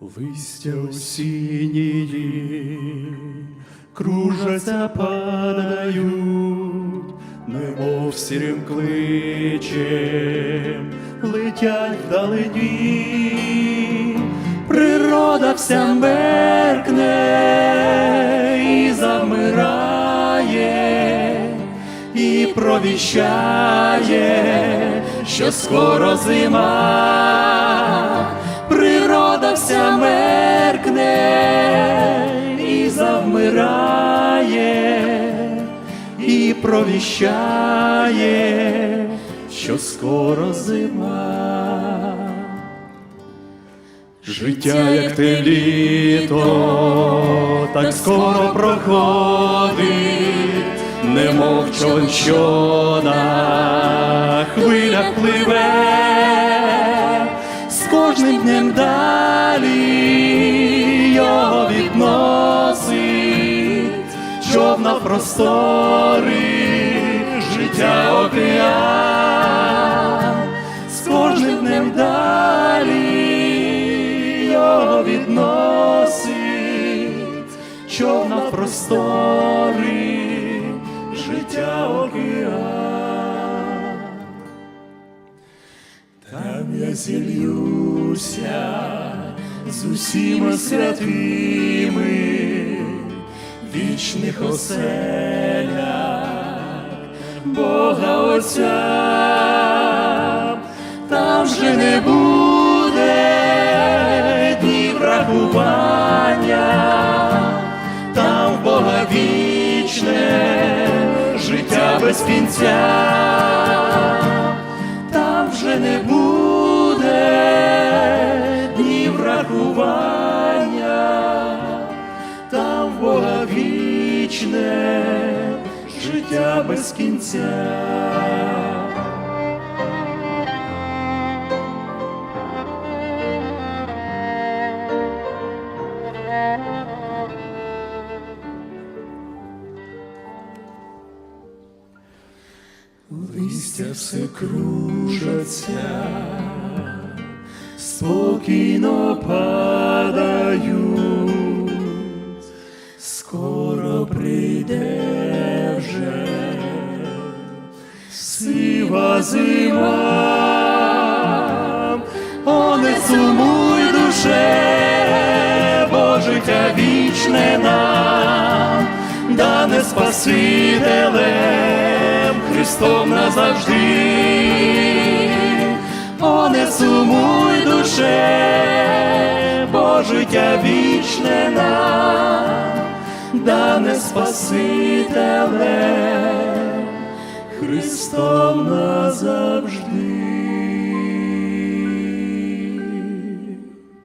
Листя осінії кружаться, падають, немов сірим кличем, летять вдалині, природа вся меркне і замирає, і провіщає, що скоро зима, вся меркне і завмирає, і провіщає, що скоро зима. Життя, як те літо, так скоро проходить, немов човен, що на хвилях пливе, кожним днем далі його відносить, човна в простори, життя океан, з кожним днем далі його відносить, човна в простори, життя океан. Я зільюся з усіма святими вічних оселях. Бога Отця, там же не буде днів рахування, там в Бога вічне життя без кінця. Там вже не буде днів рахування, там в Бога вічне життя без кінця. Листя все кружаться, спокійно падають, скоро прийде вже сива зима, о, не сумуй душе, бо життя вічне нам, дане Спасителем Христом назавжди. О, не сумуй життя вічне нам, дане Спасителе Христом назавжди.